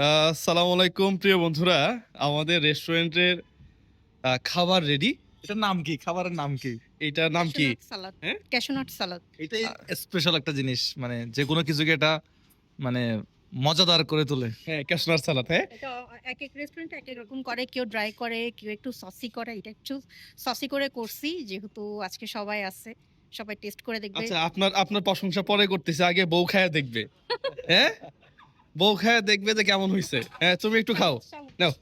আসসালামু আলাইকুম প্রিয় বন্ধুরা। আমাদের রেস্টুরেন্টের খাবার রেডি এটার নাম কি? খাবারের নাম কি? এটার নাম কি? সালাদ হ্যাঁ? ক্যাশনাট সালাদ এটাই স্পেশাল একটা জিনিস মানে যে কোনো কিছুকে এটা মানে মজাদার করে তোলে। হ্যাঁ ক্যাশনার সালাদ হ্যাঁ? এক এক রেস্টুরেন্ট এক এক রকম করে কেউ ড্রাই করে কেউ একটু সসি করে এটা একটু সসি করে করছি যেহেতু আজকে সবাই আছে সবাই টেস্ট করে দেখবে। আচ্ছা আপনার আপনার প্রশংসা পরে করতেছে আগে বউ খায়া দেখবে। হ্যাঁ? বউ খায়া দেখবে যে কেমন হয়েছে হ্যাঁ তুমি একটু খাও। নাও।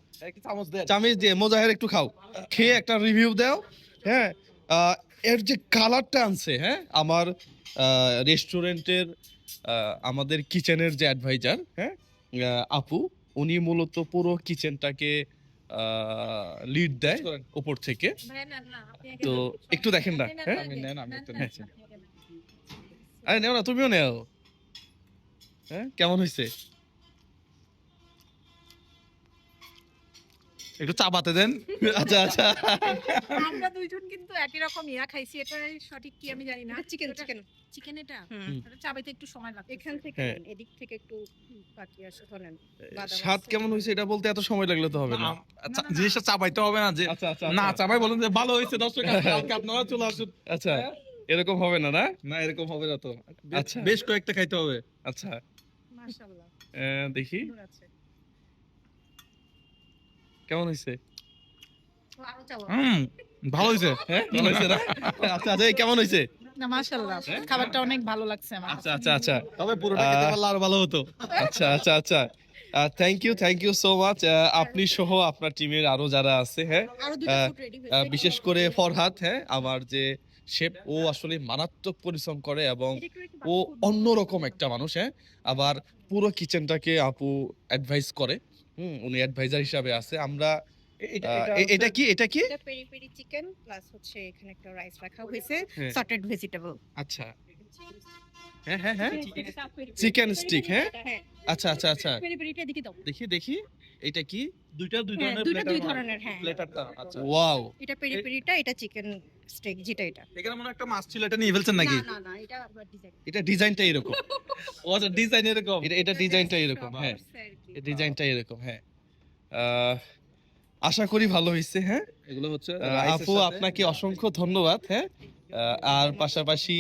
চামচ চামিচ দিয়ে মোজাহের একটু খাও। খেয়ে একটা রিভিউ দাও। হ্যাঁ আহ, এর যে কালারটা আনছে হ্যাঁ আমার রেস্টুরেন্টের আমাদের কিচেনের যে অ্যাডভাইজার হ্যাঁ আপু উনি মূলত পুরো কিচেনটাকে লিড দেয় উপর থেকে। তো একটু দেখেন না হ্যাঁ? আমি একটু হ্যাঁ। আরে নেও না তুমিও নেও। হ্যাঁ কেমন হয়েছে একটু চাবাতে দেন। আচ্ছা আচ্ছা। আমরা দুইজন কিন্তু একই রকম ইয়া খাইছি এটা সঠিক কি আমি জানি না। চিকেন চিকেন চিকেন এটা? চাবাইতে একটু সময় লাগবে। এখান থেকে হ্যাঁ। এদিক থেকে একটু বাকি আসে ধরেন স্বাদ কেমন হয়েছে এটা বলতে এত সময় লাগলে তো হবে না। আচ্ছা, জিনিসটা চাবাইতে হবে না যে আচ্ছা আচ্ছা না চাবাই বলেন যে ভালো হয়েছে দর্শক কালকে আপনারা চলে আসুন। আচ্ছা। এরকম হবে না না? না এরকম হবে না তো। আচ্ছা। আচ্ছা বেশ কয়েকটা খাইতে হবে। আচ্ছা। মাশাআল্লাহ। দেখি। আছে। কেমন হয়েছে হুম ভালো হয়েছে হ্যাঁ ভালো হয়েছে না? আচ্ছা আচ্ছা কেমন হয়েছে না মাশাআল্লাহ। খাবারটা অনেক ভালো লাগছে আমার আচ্ছা আচ্ছা আচ্ছা। তবে পুরোটা খেতে পারলে আরও ভালো হতো। আচ্ছা আচ্ছা আচ্ছা। Thank you thank you so much আপনি সহ আপনার টিমের আরও যারা আছে হ্যাঁ? বিশেষ করে ফরহাদ হ্যাঁ আমার যে শেফ ও আসলে মারাত্মক পরিশ্রম করে এবং ও অন্যরকম একটা মানুষ হ্যাঁ? আবার পুরো কিচেনটাকে আপু অ্যাডভাইস করে। হুম উনি অ্যাডভাইজার হিসাবে আছে। আমরা এটা কি এটা কি? এটা পেরি পেরি চিকেন প্লাস হচ্ছে এখানে একটা রাইস রাখা হয়েছে হ্যাঁ। সর্টেড ভেজিটেবল আচ্ছা। হ্যাঁ হ্যাঁ হ্যাঁ। চিকেন Chicken stick, হ্যাঁ? হ্যাঁ। আচ্ছা আচ্ছা আচ্ছা। দেখি দাও। দেখি দেখি। এটা কি? দুইটা দুই হ্যাঁ ধরনের দুটো দুই ধরনের হ্যাঁ। প্লেটারটা আচ্ছা। ওয়াও এটা পেরি পেরিটা এটা চিকেন স্টেক যেটা এটা। এখানে মনে হয় একটা মাছ ছিল এটা নিয়ে ফেলছেন নাকি? না না না এটা ডিজাইন এটা ডিজাইনটা এরকম। ও আচ্ছা ডিজাইন এরকম? এটা এটা ডিজাইনটা এরকম হ্যাঁ। ডিজাইনটা এরকম হ্যাঁ। আশা করি ভালো হয়েছে হ্যাঁ। এগুলো হচ্ছে আপু আপনাকে অসংখ্য ধন্যবাদ হ্যাঁ। আহ, আর পাশাপাশি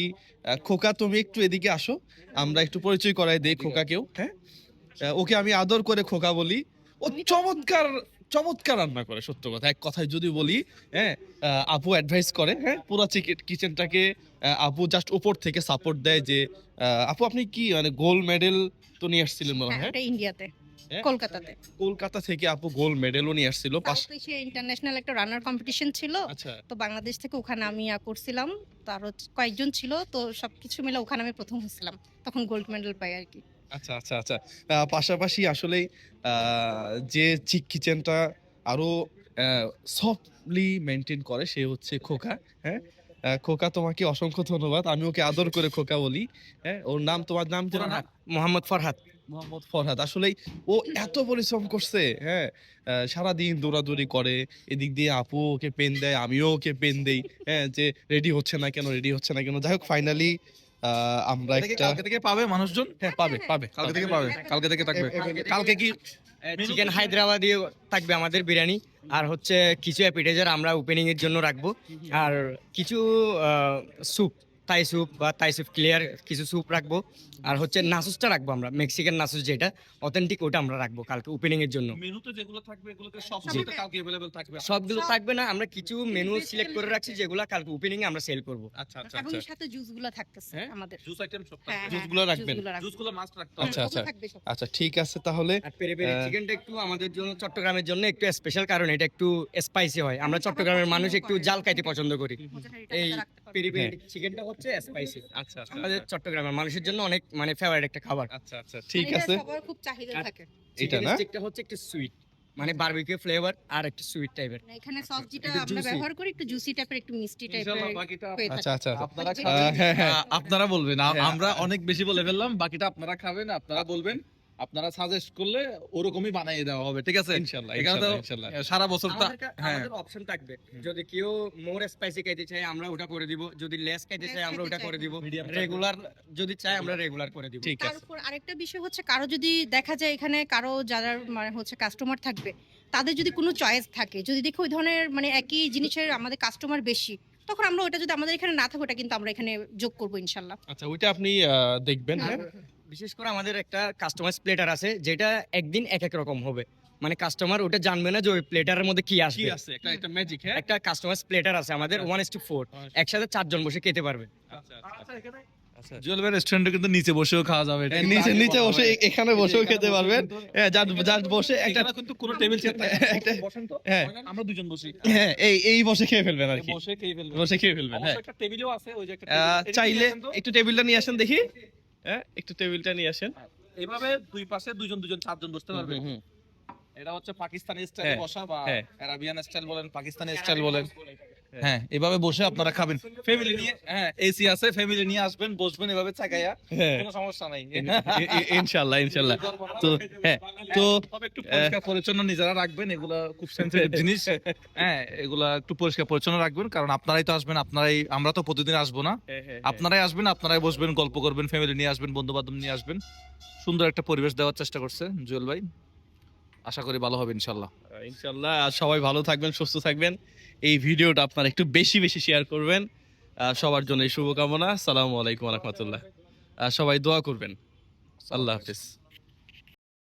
খোকা তুমি একটু এদিকে আসো। আমরা একটু পরিচয় করাই দেই খোকাকেও হ্যাঁ। ওকে আমি আদর করে খোকা বলি। ও চমৎকার চমৎকার রান্না করে সত্য কথা। এক কথায় যদি বলি হ্যাঁ আপু অ্যাডভাইস করে হ্যাঁ পুরো চিকেন কিচেনটাকে আপু জাস্ট উপর থেকে সাপোর্ট দেয় যে আপু আপনি কি মানে গোল্ড মেডেল তো নিয়ে আসছিলেন মনে হয় হ্যাঁ হ্যাঁ? ইন্ডিয়াতে হ্যাঁ? কলকাতাতে। কলকাতা থেকে আপু গোল্ড মেডেলও নিয়ে আসছিল। পাশ ইন্টারন্যাশনাল একটা রানার কম্পিটিশন ছিল। আচ্ছা। তো বাংলাদেশ থেকে ওখানে আমি ইয়া করছিলাম। তো আরও কয়েকজন ছিল তো সবকিছু মিলে ওখানে আমি প্রথম হয়েছিলাম। তখন গোল্ড মেডেল পাই আর কি। আচ্ছা আচ্ছা আচ্ছা। পাশাপাশি আসলে যে চিক কিচেনটা আরও সফটলি মেনটেন করে সে হচ্ছে খোকা হ্যাঁ? খোকা তোমাকে অসংখ্য ধন্যবাদ। আমি ওকে আদর করে খোকা বলি হ্যাঁ? ওর নাম তোমার নাম যেন মোহাম্মদ ফরহাদ। মোহাম্মদ ফরহাদ। আসলেই ও এত পরিশ্রম করছে হ্যাঁ? সারাদিন দৌড়াদৌড়ি করে এদিক দিয়ে আপু ওকে পেন দেয় আমিও ওকে পেন দেই হ্যাঁ? যে রেডি হচ্ছে না কেন রেডি হচ্ছে না কেন। যাই হোক ফাইনালি আমরা একটা কালকে থেকে পাবে মানুষজন? হ্যাঁ পাবে পাবে কালকে থেকে পাবে কালকে থেকে থাকবে। কালকে কি? চিকেন হায়দ্রাবাদি থাকবে আমাদের বিরিয়ানি আর হচ্ছে কিছু অ্যাপিটাইজার আমরা ওপেনিং এর জন্য রাখব। আর কিছু স্যুপ তাই স্যুপ বা তাই স্যুপ ক্লিয়ার কিছু স্যুপ রাখবো আর হচ্ছে নাসুসটা রাখবো আমরা মেক্সিকান নাসুস যেটা অথেন্টিক ওটা আমরা রাখবো কালকে ওপেনিং এর জন্য মেনুতে যেগুলো থাকবে এগুলোতে সব জি। কিছুতে কালকে अवेलेबल থাকবে সবগুলো থাকবে না আমরা কিছু মেনু সিলেক্ট করে রাখছি যেগুলো কালকে ওপেনিং এ আমরা সেল করবো আচ্ছা আচ্ছা এবং আচ্ছা এর সাথে জুস গুলো থাকতেছে হ্যাঁ? আমাদের জুস আইটেম সব হ্যাঁ, থাকবে জুসগুলো হ্যাঁ, রাখবেন? জুসগুলো রাখবো। জুসগুলো মাস্ট রাখতে হুম, হবে আচ্ছা, ওগুলো আচ্ছা। থাকবে সব। আচ্ছা ঠিক আছে তাহলে আর পেরে পেরে আহ, চিকেনটা একটু আমাদের জন্য চট্টগ্রামের জন্য একটু স্পেশাল কারণ এটা একটু স্পাইসি হয় আমরা চট্টগ্রামের মানুষ একটু জাল খাইতে পছন্দ করি মজাটা এটা এই রাখতে পারবে। পেরি পেরি চিকেনটা হচ্ছে স্পাইসি আচ্ছা আমাদের চট্টগ্রামের মানুষের জন্য অনেক মানে ফেভারিট একটা খাবার। আচ্ছা আচ্ছা ঠিক আছে। সবার খুব চাহিদা থাকে। এটা না? স্টিকটা হচ্ছে একটা সুইট মানে বারবিকিউ ফ্লেভার আর একটা সুইট টাইপের এখানে সস যেটা একটু আমরা ব্যবহার করি একটু জুসি টাইপের একটু মিষ্টি টাইপের হয়ে আচ্ছা আচ্ছা আপনারা খাবেন? হ্যাঁ, হ্যাঁ। আপনারা বলবেন হ্যাঁ। আমরা অনেক বেশি বলে ফেললাম বাকিটা আপনারা খাবেন আপনারা বলবেন। আপনারা সাজেস্ট করলে ওরকমই বানিয়ে দেওয়া হবে ঠিক আছে? তো ইনশাল্লাহ সারা বছর তা আমাদের হ্যাঁ। আমাদের অপশন থাকবে। যদি কেউ মোর স্পাইসি খাইতে চায় আমরা ওটা করে দিব। যদি লেস খাইতে Less চায় আমরা ওটা করে দিব। রেগুলার যদি চাই আমরা রেগুলার করে দিব। ঠিক আছে। উপর আরেকটা বিষয় হচ্ছে কারও যদি দেখা যায় এখানে কারও যারা মানে হচ্ছে কাস্টমার থাকবে তাদের যদি কোনো চয়েস থাকে যদি দেখো ওই ধরনের মানে একই জিনিসের আমাদের কাস্টমার বেশি তখন আমরা ওটা যদি আমাদের এখানে না থাকে ওটা কিন্তু আমরা এখানে যোগ করব ইনশাল্লাহ। আচ্ছা ওইটা আপনি দেখবেন হ্যাঁ? বিশেষ করে আমাদের একটা কাস্টমাইজ প্লেটার আছে যেটা একদিন এক এক রকম হবে। মানে কাস্টমার ওটা জানবে না যে ওই প্লেটারের মধ্যে কি কি আসবে আছে? একটা একটা ম্যাজিক হ্যাঁ? একটা কাস্টমাইজ প্লেটার আছে আমাদের ওয়ান ইস টু ফোর একসাথে চারজন বসে খেতে পারবে। আচ্ছা আচ্ছা। জুয়েল ভাই রেস্টুরেন্টে কিন্তু নিচে বসেও খাওয়া যাবে এটা হ্যাঁ, নিচে নিচে বসে এখানে বসেও খেতে পারবেন। হ্যাঁ জাস্ট জাস্ট বসে একটা কিন্তু কোনো টেবিল চেয়ার একটা বসেন তো। হ্যাঁ। আমরা দুজন বসি। হ্যাঁ এই এই বসে খেয়ে ফেলবেন আর কি। বসে খেয়ে ফেলব বসে খেয়ে ফেলবেন হ্যাঁ। একটা টেবিলও আছে ওই যে একটা চাইলে। একটু টেবিলটা নিয়ে আসেন দেখি। হ্যাঁ একটু টেবিলটা নিয়ে আসেন এইভাবে দুই পাশে দুজন দুজন চারজন বসতে পারবে। এটা হচ্ছে পাকিস্তানি স্টাইল হ্যাঁ, বসা বা হ্যাঁ। আরাবিয়ান স্টাইল বলেন পাকিস্তানি স্টাইল বলেন হ্যাঁ। এভাবে বসে আপনারা খাবেন। ফ্যামিলি নিয়ে হ্যাঁ এসি আছে ফ্যামিলি নিয়ে আসবেন বসবেন এভাবে চাকাইয়া হ্যাঁ। কোনো সমস্যা নাই। ই- ই- ইনশাল্লাহ ইনশাল্লাহ। তো হ্যাঁ তো একটু পরিষ্কার পরিচ্ছন্ন নিজেরা রাখবেন এগুলা খুব সেন্সিটিভ জিনিস। হ্যাঁ এগুলা একটু পরিষ্কার পরিচ্ছন্ন রাখবেন কারণ আপনারাই তো আসবেন আপনারাই আমরা তো প্রতিদিন আসব না। আপনারাই আসবেন আপনারাই বসবেন গল্প করবেন ফ্যামিলি নিয়ে আসবেন বন্ধু বান্ধব নিয়ে আসবেন। সুন্দর একটা পরিবেশ দেওয়ার চেষ্টা করছে জুয়েল ভাই। আশা করি ভালো হবে ইনশাল্লাহ ইনশাল্লাহ সবাই ভালো থাকবেন, সুস্থ থাকবেন। এই ভিডিওটা আপনারা একটু বেশি বেশি শেয়ার করবেন। সবার জন্য শুভকামনা। সালামু আলাইকুম রহমতুল্লাহ। সবাই দোয়া করবেন। আল্লাহ হাফিজ।